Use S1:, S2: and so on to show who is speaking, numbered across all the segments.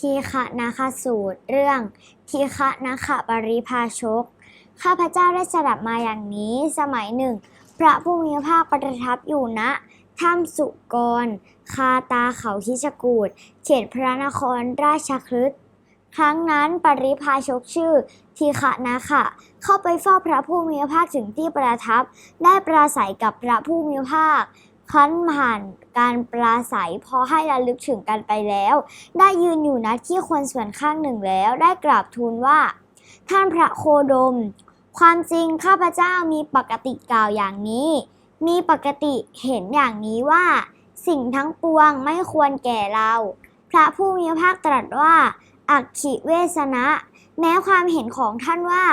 S1: ทีฆะนาคสูตร เรื่องทีฆะนาคปริภาชก ข้าพเจ้าได้สดับมาอย่างนี้สมัยหนึ่ง พระผู้มีพระภาคประทับอยู่ณถ้ำสุกร คาตาเขาคิชกูดเขตพระนครราชคฤห์ครั้งนั้นปริพาชกชื่อทีฆะนาคะเข้าไปเฝ้าพระผู้มีพระภาคถึงที่ประทับ ได้ปราศัยกับพระผู้มีพระภาค คั้นผ่านการปราศัยพอให้ระลึกถึงกันไปแล้ว ได้ยืนอยู่ณที่ควรส่วนข้างหนึ่งแล้ว ได้กราบทูลว่า ท่านพระโคดม ความจริงข้าพเจ้ามีปกติกล่าวอย่างนี้ มีปกติเห็นอย่างนี้ว่า สิ่งทั้งปวงไม่ควรแก่เรา พระผู้มีพระภาคตรัสว่า อักขิเวสนะแม้ความเห็นของท่านว่า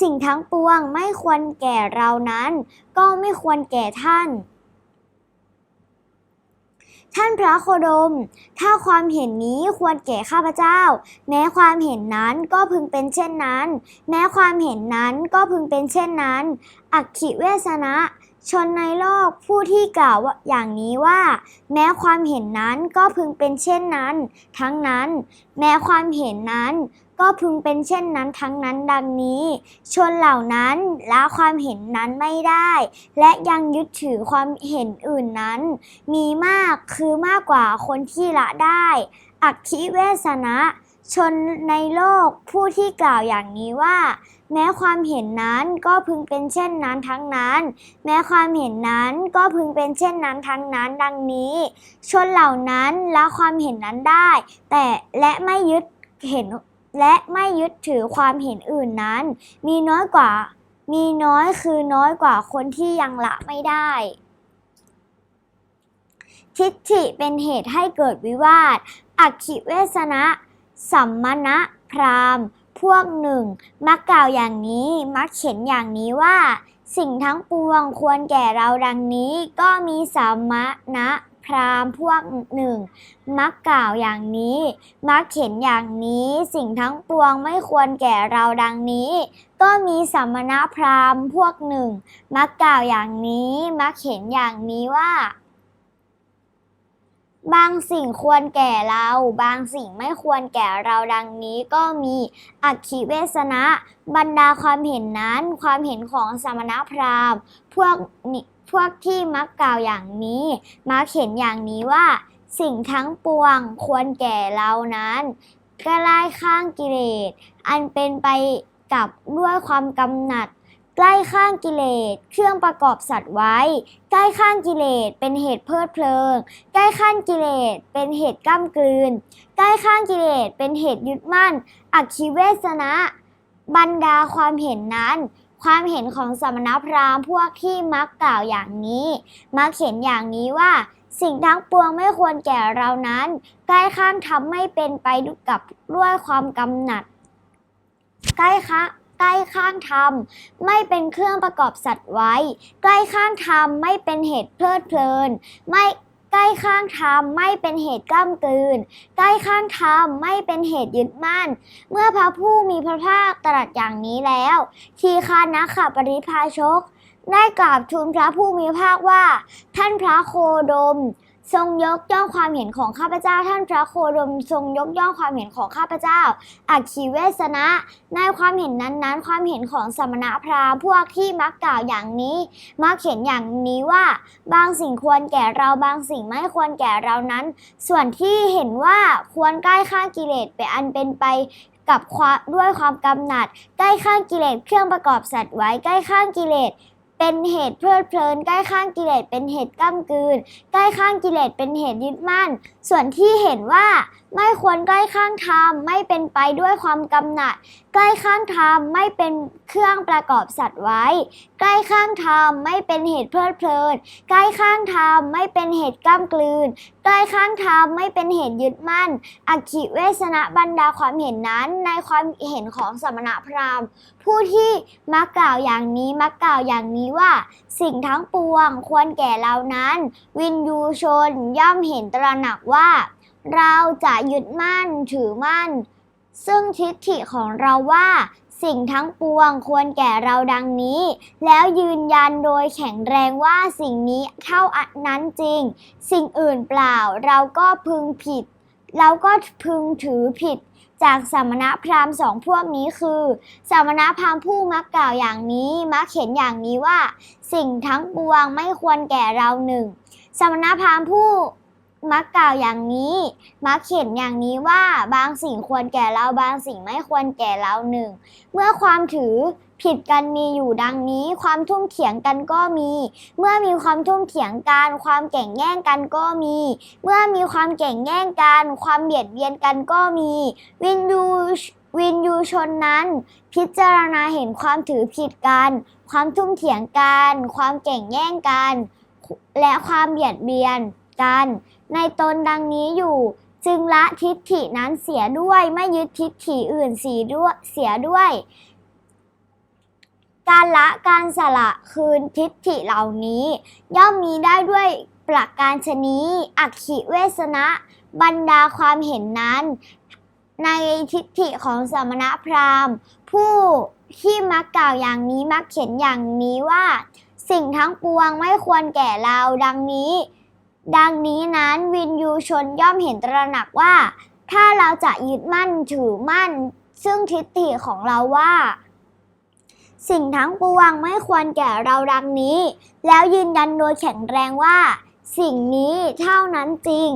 S1: สิ่งทั้งปวงไม่ควรแก่เรานั้น ก็ไม่ควรแก่ท่าน ท่านพระโคดม ถ้าความเห็นนี้ควรแก่ข้าพเจ้า แม้ความเห็นนั้นก็พึงเป็นเช่นนั้น แม้ความเห็นนั้นก็พึงเป็นเช่นนั้น อักขิเวสนะ ชนในโลกผู้ที่กล่าวอย่างนี้ว่า แม้ความเห็นนั้นก็พึงเป็นเช่นนั้น ทั้งนั้น แม้ความเห็นนั้น ก็พึงเป็นเช่นนั้นทั้งนั้นดังนี้ ชนเหล่านั้นละความเห็นนั้นไม่ได้ และยังยึดถือความเห็นอื่นนั้น มีมากคือมากกว่าคนที่ละได้ อักขิเวสนะชนในโลกผู้ที่กล่าวอย่างนี้ว่า แม้ความเห็นนั้นก็พึงเป็นเช่นนั้นทั้งนั้น แม้ความเห็นนั้นก็พึงเป็นเช่นนั้นทั้งนั้น ดังนี้ ชนเหล่านั้นละความเห็นนั้นได้ แต่และไม่ยึดเห็น และไม่ยึดถือความเห็นอื่นนั้น มีน้อยกว่า มีน้อยคือน้อยกว่าคนที่ยังละไม่ได้ ทิฏฐิเป็นเหตุให้เกิดวิวาท อักขิเวสนะสัมมณะพราหมณ์ พวกหนึ่ง มักกล่าวอย่างนี้มักเขียนอย่างนี้ว่า สิ่งทั้งปวงควรแก่เราดังนี้ ก็มีสัมมณะ พราหมณ์พวกหนึ่ง มักกล่าวอย่างนี้ มักเขียนอย่างนี้ สิ่งทั้งปวงไม่ควรแก่เราดังนี้ ก็มีสัมมณะพราหมณ์พวกหนึ่ง มักกล่าวอย่างนี้ มักเขียนอย่างนี้ว่าบางสิ่งควรแก่เรา บางสิ่งไม่ควรแก่เราดังนี้ก็มีอักขิเวสนะ บรรดาความเห็นนั้น ความเห็นของสมณพราหมณ์ พวกนี้ วกที่มักกล่าวอย่างนี้ มักเห็นอย่างนี้ว่า สิ่งทั้งปวงควรแก่เรานั้นใกล้ข้างกิเลส อันเป็นไปกับด้วยความกำหนัดใกล้ข้างกิเลส เครื่องประกอบสัตว์ไว้ ใกล้ข้างกิเลส เป็นเหตุเพลิดเพลิง ใกล้ข้างกิเลส เป็นเหตุก้ากลืน ใกล้ข้างกิเลส เป็นเหตุยึดมั่น อักขิเวสนะ บรรดาความเห็นนั้น ความเห็นของสมณพราหมณ์พวกที่มักกล่าวอย่างนี้ มักเห็นอย่างนี้ว่า สิ่งทั้งปวงไม่ควรแก่เรานั้น ใกล้ข้างทำไม่เป็นไปกับด้วยความกำหนัด ใกล้ข้างใกล้ข้างธรรมไม่เป็นเครื่องประกอบสัตว์ไว้ ใกล้ข้างธรรมไม่เป็นเหตุเพลิดเพลิน ไม่ ใกล้ข้างธรรมไม่เป็นเหตุกล้ามกลืน ใกล้ข้างธรรมไม่เป็นเหตุยึดมั่น เมื่อพระผู้มีพระภาคตรัสอย่างนี้แล้ว ทีคานะขปริพาชก ได้กราบทูลพระผู้มีพระภาคว่า ท่านพระโคดม ทรงยกย่องความเห็นของข้าพเจ้า ท่านพระโคดมทรงยกย่องความเห็นของข้าพเจ้าอักขีเวสนะ ในความเห็นนั้นๆ ความเห็นของสมณพราหมณ์พวกที่มักกล่าวอย่างนี้มักเห็นอย่างนี้ว่า บางสิ่งควรแก่เราบางสิ่งไม่ควรแก่เรานั้น ส่วนที่เห็นว่าควรใกล้ข้างกิเลสเป็นอันเป็นไปกับความด้วยความกำหนัด ใกล้ข้างกิเลสเครื่องประกอบสัตว์ไว้ใกล้ข้างกิเลส เป็นเหตุเพลิดเพลินใกล้ข้างกิเลสเป็นเหตุก้ากลืน ใกล้ข้างกิเลสเป็นเหตุยึดมั่น ส่วนที่เห็นว่าไม่ควรใกล้ข้างธรรมไม่เป็นไปด้วยความกำหนัด ใกล้ข้างธรรมไม่เป็นเครื่องประกอบสัตว์ไว้ ใกล้ข้างธรรมไม่เป็นเหตุเพลิดเพลิน ใกล้ข้างธรรมไม่เป็นเหตุก้ามกลืน ใกล้ข้างธรรมไม่เป็นเหตุยึดมั่นอักขิเวสนะบรรดาความเห็นนั้นในความเห็นของสมณพราหมณ์ ผู้ที่มักกล่าวอย่างนี้มักกล่าวอย่างนี้ว่า สิ่งทั้งปวงควรแก่เรานั้น วินยูชนย่อมเห็นตระหนักว่าเราจะยึดมั่นถือมั่น ซึ่งทิฏฐิของเราว่าสิ่งทั้งปวงควรแก่เราดังนี้ แล้วยืนยันโดยแข็งแรงว่าสิ่งนี้เท่าอันนั้นจริง สิ่งอื่นเปล่าเราก็พึงผิด เราก็พึงถือผิด จากสมณพราหมณ์สองพวกนี้คือ สมณพราหมณ์ผู้มักกล่าวอย่างนี้มักเห็นอย่างนี้ว่า สิ่งทั้งปวงไม่ควรแก่เราหนึ่ง สมณพราหมณ์ผู้ มักกล่าวอย่างนี้ มักเห็นอย่างนี้ว่าบางสิ่งควรแก่เราบางสิ่งไม่ควรแก่เราหนึ่ง เมื่อความถือผิดกันมีอยู่ดังนี้ ความทุ่มเถียงกันก็มี เมื่อมีความทุ่มเถียงกันความแข่งแย่งกันก็มี เมื่อมีความแข่งแย่งกันความเบียดเบียนกันก็มี วินยูวินยูชนนั้น พิจารณาเห็นความถือผิดกัน ความทุ่มเถียงกัน ความแข่งแย่งกัน และความเบียดเบียน กัน ในตนดังนี้อยู่จึงละทิฏฐินั้นเสียด้วยไม่ยึดทิฏฐิอื่นสีด้วยเสียด้วย การละการสละคืนทิฏฐิเหล่านี้ ย่อมมีได้ด้วยประการชนี้อักขิเวสนะบรรดาความเห็นนั้น ในทิฏฐิของสมณพราหมณ์ ผู้ที่มักกล่าวอย่างนี้มักเขียนอย่างนี้ว่า สิ่งทั้งปวงไม่ควรแก่เราดังนี้ ดังนี้นั้นวินยูชนย่อมเห็นตระหนักว่า ถ้าเราจะยึดมั่นถือมั่น ซึ่งทิฏฐิของเราว่า สิ่งทั้งปวงไม่ควรแก่เราดังนี้ แล้วยืนยันโดยแข็งแรงว่า สิ่งนี้เท่านั้นจริง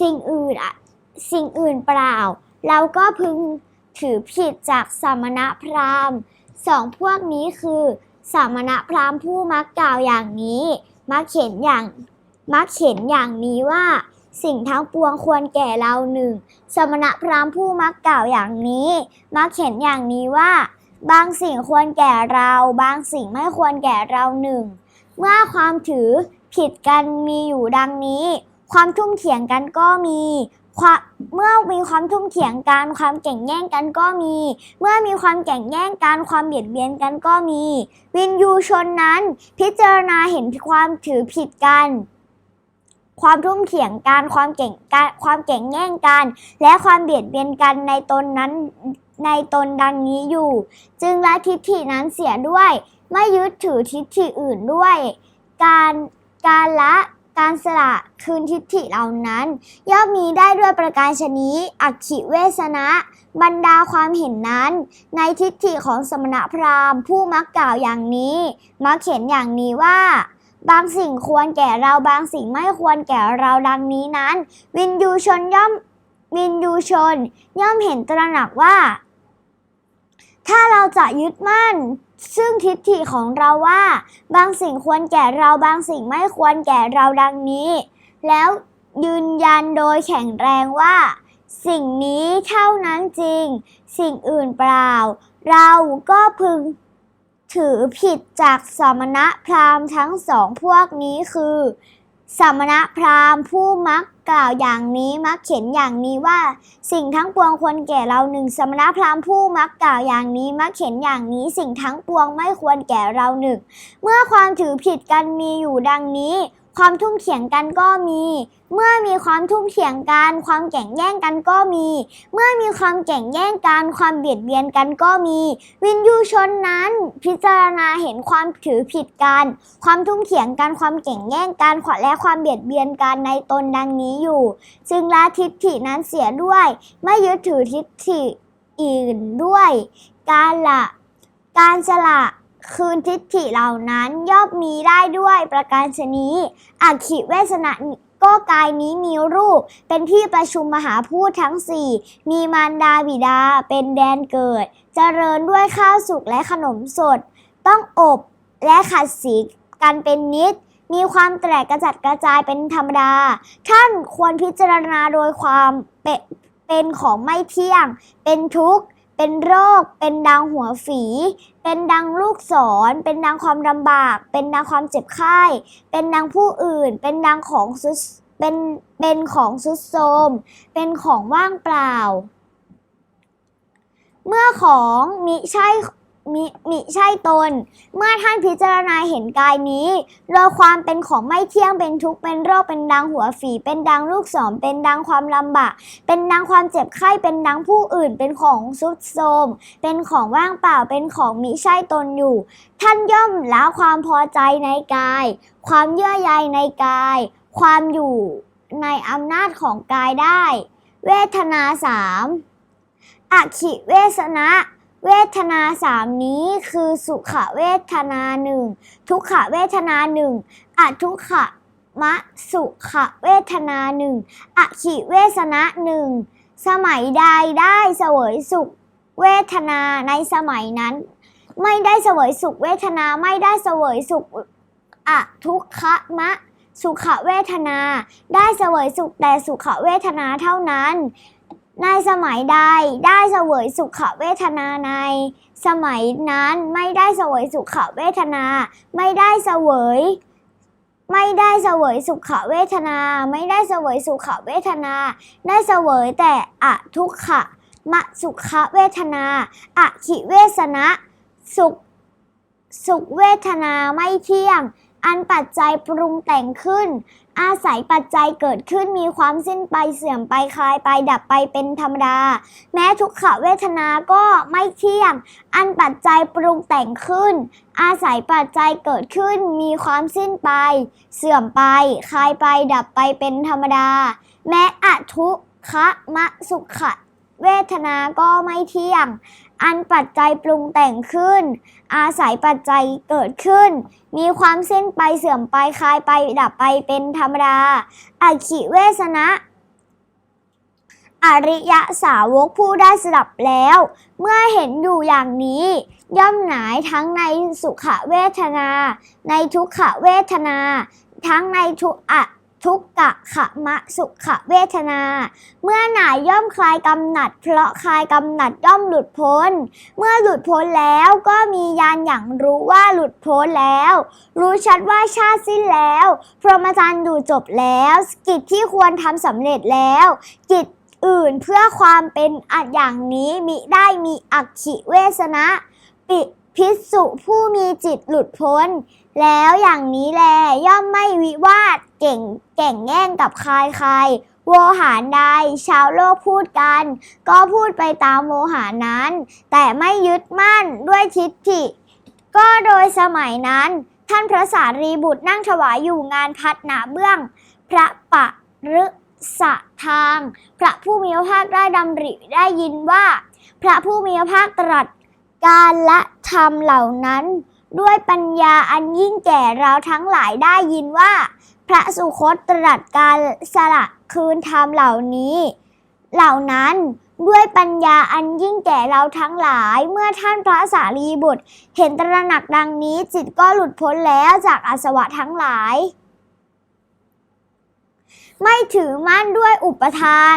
S1: สิ่งอื่นอะสิ่งอื่นเปล่า เราก็พึงถือผิดจากสมณพราหมณ์สองพวกนี้คือสมณพราหมณ์ผู้มักกล่าวอย่างนี้ มักเขียนอย่าง มักเขียนอย่างนี้ว่า สิ่งทั้งปวงควรแก่เราหนึ่ง สมณพราหมณ์ผู้มักกล่าวอย่างนี้ มักเขียนอย่างนี้ว่า บางสิ่งควรแก่เรา บางสิ่งไม่ควรแก่เราหนึ่ง เมื่อความถือผิดกันมีอยู่ดังนี้ ความทุ่มเถียงกันก็มีเมื่อมีความทุ่มเถียงกัน ความแข่งแย่งกันก็มี เมื่อมีความแข่งแย่งกัน ความเบียดเบียนกันก็มี วินยูชนนั้น พิจารณาเห็นความถือผิดกัน ความทุ่มเถียงกันความเก่งกันความแข่งแย่งกัน และความเบียดเบียนกันในตนนั้นในตนดังนี้อยู่ จึงละทิฏฐินั้นเสียด้วย ไม่ยึดถือทิฏฐิอื่นด้วย การการละการสละคืนทิฏฐิเหล่านั้น ย่อมมีได้ด้วยประการชนี้อักขิเวสนะ บรรดาความเห็นนั้น ในทิฏฐิของสมณพราหมณ์ ผู้มักกล่าวอย่างนี้ มักเขียนอย่างนี้ว่า บางสิ่งควรแก่เราบางสิ่งไม่ควรแก่เราดังนี้นั้น วินยูชนย่อมวินยูชน ย่อมเห็นตระหนักว่า ถ้าเราจะยึดมั่น ซึ่งทิฏฐิของเราว่า บางสิ่งควรแก่เราบางสิ่งไม่ควรแก่เราดังนี้ แล้วยืนยันโดยแข็งแรงว่า สิ่งนี้เท่านั้นจริง สิ่งอื่นเปล่า เราก็พึง ถือผิดจากสมณพราหมณ์ทั้งสองพวกนี้คือ สมณพราหมณ์ผู้มักกล่าวอย่างนี้มักเขียนอย่างนี้ว่า สิ่งทั้งปวงควรแก่เราหนึ่งสมณพราหมณ์ผู้มักกล่าวอย่างนี้มักเขียนอย่างนี้สิ่งทั้งปวงไม่ควรแก่เราหนึ่งเมื่อความถือผิดกันมีอยู่ดังนี้ ความทุ่มเถียงกันก็มี เมื่อมีความทุ่มเถียงกัน ความแข่งแย่งกันก็มี เมื่อมีความแข่งแย่งกัน ความเบียดเบียนกันก็มี วินยูชนนั้น พิจารณาเห็นความถือผิดกัน ความทุ่มเถียงกัน ความแข่งแย่งกันและความเบียดเบียนกันในตนดังนี้อยู่ จึงละทิฏฐินั้นเสียด้วย ไม่ยึดถือทิฏฐิอื่นด้วย การละ การสละ คืนทิฏฐิเหล่านั้นย่อมมีได้ด้วยประการชนี้อักขิเวสนะก็กายนี้มีรูป เป็นที่ประชุมมหาพูดทั้งสี่มีมารดาบิดาเป็นแดนเกิด เจริญด้วยข้าวสุกและขนมสด ต้องอบและขัดสีกันเป็นนิด มีความแตกกระจัดกระจายเป็นธรรมดา ท่านควรพิจารณาโดยความเป็นเป็นของไม่เที่ยง เป็นทุกข์ เป็นโรค เป็นดังหัวฝี เป็นดังลูกศร เป็นดังความลำบาก เป็นดังความเจ็บไข้ เป็นดังผู้อื่น เป็นดังของสุดเป็น เป็นของสุดโทรมเป็นของว่างเปล่า เมื่อของมิใช่ มิมิใช่ตน เมื่อท่านพิจารณาเห็นกายนี้โดยความเป็นของไม่เที่ยงเป็นทุกข์เป็นโรคเป็นดังหัวฝีเป็นดังลูกศรเป็นดังความลำบากเป็นดังความเจ็บไข้เป็นดังผู้อื่น เป็นของสุดโทมเป็นของว่างเปล่าเป็นของมิใช่ตนอยู่ ท่านย่อมละความพอใจในกาย ความเยื่อใยในกาย ความอยู่ในอำนาจของกายได้ เวทนาสามอขิเวสนะ เวทนาสามนี้คือสุขเวทนาหนึ่งทุกขเวทนาหนึ่งอทุกขมะสุขเวทนาหนึ่งอขิเวสนะหนึ่งสมัยใดได้เสวยสุขเวทนาในสมัยนั้น ไม่ได้เสวยสุขเวทนาไม่ได้เสวยสุขอทุกขมะสุขเวทนา ได้เสวยสุขแต่สุขเวทนาเท่านั้น ในสมัยใดได้เสวยสุขเวทนาใน สมัยนั้นไม่ได้เสวยสุขเวทนา ไม่ได้เสวย ไม่ได้เสวยสุขเวทนา ไม่ได้เสวยสุขเวทนา ได้เสวยแต่อทุกขะมะสุขเวทนาอะขิเวสนะสุขสุขเวทนาไม่เที่ยง อันปัจจัยปรุงแต่งขึ้น อาศัยปัจจัยเกิดขึ้นมีความสิ้นไปเสื่อมไปคลายไปดับไปเป็นธรรมดา แม้ทุกขเวทนาก็ไม่เที่ยง อันปัจจัยปรุงแต่งขึ้น อาศัยปัจจัยเกิดขึ้นมีความสิ้นไป เสื่อมไปคลายไปดับไปเป็นธรรมดา แม้อทุกขมะสุขเวทนาก็ไม่เที่ยง อันปัจจัยปรุงแต่งขึ้น อาศัยปัจจัยเกิดขึ้น มีความสิ้นไปเสื่อมไปคลายไปดับไปเป็นธรรมดาอาขิเวสนะอริยะสาวกผู้ได้สดับแล้ว เมื่อเห็นอยู่อย่างนี้ ย่อมหนายทั้งในสุขเวทนา ในทุกขเวทนา ทั้งในทุอะ ทุกกะขะมะสุขเวทนา เมื่อหนายย่อมคลายกำหนัด เพราะคลายกำหนัดย่อมหลุดพ้น เมื่อหลุดพ้นแล้วก็มียานอย่างรู้ว่าหลุดพ้นแล้ว รู้ชัดว่าชาติสิ้นแล้ว พรหมจรรย์อยู่จบแล้ว กิจที่ควรทำสำเร็จแล้ว กิจอื่นเพื่อความเป็นอันอย่างนี้มิได้มีอักขิเวสนะ ปิพิสุผู้มีจิตหลุดพ้น แล้วอย่างนี้แลย่อมไม่วิวาทเก่งแก่งแย่งกับใครใครโวหารใดชาวโลกพูดกัน ก็พูดไปตามโวหารนั้น แต่ไม่ยึดมั่นด้วยทิฏฐิ ก็โดยสมัยนั้น ท่านพระสารีบุตรนั่งถวายอยู่งานพัดหนาเบื้อง พระปะรึสะทาง พระผู้มีพระภาคได้ดำริได้ยินว่า พระผู้มีพระภาคตรัสการละธรรมเหล่านั้น ด้วยปัญญาอันยิ่งแก่เราทั้งหลายได้ยินว่า พระสุคตตรัสการสละคืนธรรมเหล่านี้ เหล่านั้นด้วยปัญญาอันยิ่งแก่เราทั้งหลายเมื่อท่านพระสารีบุตร เห็นตระหนักดังนี้จิตก็หลุดพ้นแล้วจากอาสวะทั้งหลาย ไม่ถือมั่นด้วยอุปทาน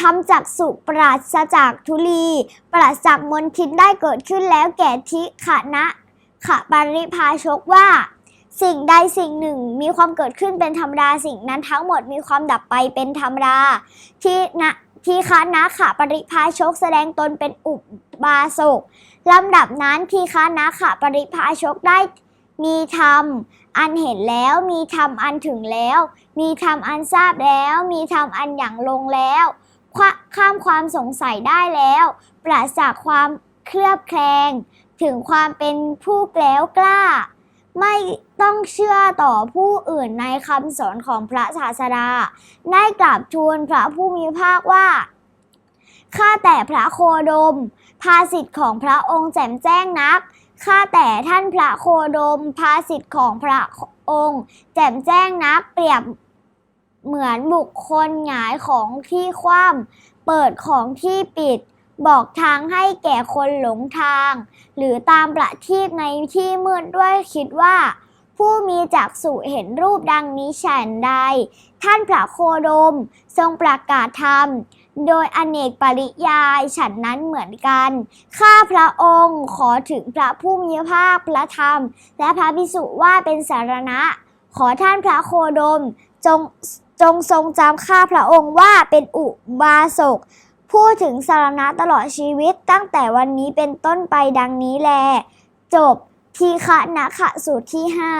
S1: ทำจากสุปราศจากทุลี ปราศจากมนทินได้เกิดขึ้นแล้วแก่ทิขะนะ ขะปริพาชกว่า สิ่งใดสิ่งหนึ่งมีความเกิดขึ้นเป็นธรรมดาสิ่งนั้นทั้งหมดมีความดับไปเป็นธรรมดาที่นะทีฆานะขะปริพาชกแสดงตนเป็นอุบาสกลำดับนั้นทีฆานะขะปริพาชกได้มีธรรม อันเห็นแล้วมีธรรมอันถึงแล้ว มีธรรมอันทราบแล้ว มีธรรมอันอย่างลงแล้วข้ามความสงสัยได้แล้ว ปราศจากความเคลือบแคลง ถึงความเป็นผู้แกล้วกล้า ไม่ต้องเชื่อต่อผู้อื่นในคำสอนของพระศาสดา ได้กราบทูลพระผู้มีพระภาคว่าข้าแต่พระโคดม ภาสิทธิ์ของพระองค์แจ่มแจ้งนักข้าแต่ท่านพระโคดม ภาสิทธิ์ของพระองค์ แจ่มแจ้งนักเปรียบเหมือนบุคคลหงายของที่คว่ำเปิดของที่ปิด บอกทางให้แก่คนหลงทาง หรือตามประทีปในที่มืดด้วยคิดว่า ผู้มีจักษุเห็นรูปดังนี้ฉันใด ท่านพระโคดมทรงประกาศธรรม โดยอเนกปริยายฉันนั้นเหมือนกัน ข้าพระองค์ขอถึงพระผู้มีพระภาคพระธรรม และพระพิสุว่าเป็นสารณะ ขอท่านพระโคดมจงจงทรงจำข้าพระองค์ว่าเป็นอุบาสก พูดถึงสารณะตลอดชีวิตตั้งแต่วันนี้เป็นต้นไปดังนี้แล จบทีฆะนะขะสูตรที่ห้า